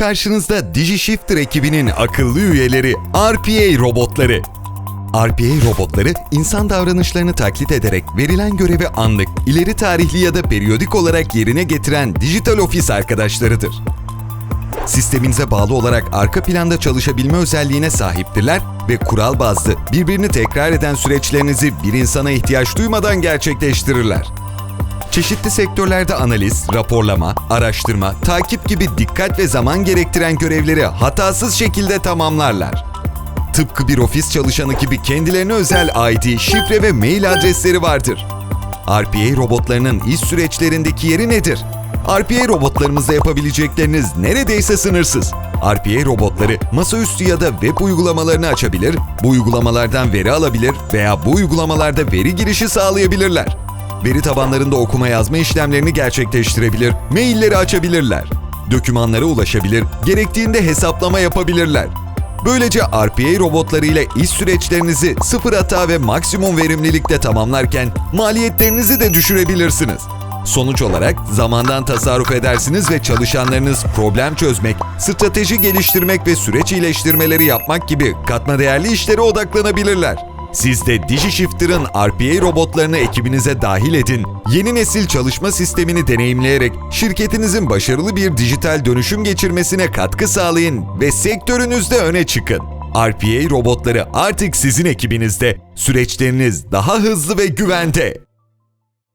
Karşınızda DigiShifter ekibinin akıllı üyeleri RPA robotları. RPA robotları insan davranışlarını taklit ederek verilen görevi anlık, ileri tarihli ya da periyodik olarak yerine getiren dijital ofis arkadaşlarıdır. Sisteminize bağlı olarak arka planda çalışabilme özelliğine sahiptirler ve kural bazlı birbirini tekrar eden süreçlerinizi bir insana ihtiyaç duymadan gerçekleştirirler. Çeşitli sektörlerde analiz, raporlama, araştırma, takip gibi dikkat ve zaman gerektiren görevleri hatasız şekilde tamamlarlar. Tıpkı bir ofis çalışanı gibi kendilerine özel ID, şifre ve mail adresleri vardır. RPA robotlarının iş süreçlerindeki yeri nedir? RPA robotlarımızla yapabilecekleriniz neredeyse sınırsız. RPA robotları masaüstü ya da web uygulamalarını açabilir, bu uygulamalardan veri alabilir veya bu uygulamalarda veri girişi sağlayabilirler. Veri tabanlarında okuma yazma işlemlerini gerçekleştirebilir, mailleri açabilirler. Dokümanlara ulaşabilir, gerektiğinde hesaplama yapabilirler. Böylece RPA robotları ile iş süreçlerinizi sıfır hata ve maksimum verimlilikte tamamlarken maliyetlerinizi de düşürebilirsiniz. Sonuç olarak zamandan tasarruf edersiniz ve çalışanlarınız problem çözmek, strateji geliştirmek ve süreç iyileştirmeleri yapmak gibi katma değerli işlere odaklanabilirler. Siz de DigiShifter'ın RPA robotlarını ekibinize dahil edin. Yeni nesil çalışma sistemini deneyimleyerek şirketinizin başarılı bir dijital dönüşüm geçirmesine katkı sağlayın ve sektörünüzde öne çıkın. RPA robotları artık sizin ekibinizde. Süreçleriniz daha hızlı ve güvende.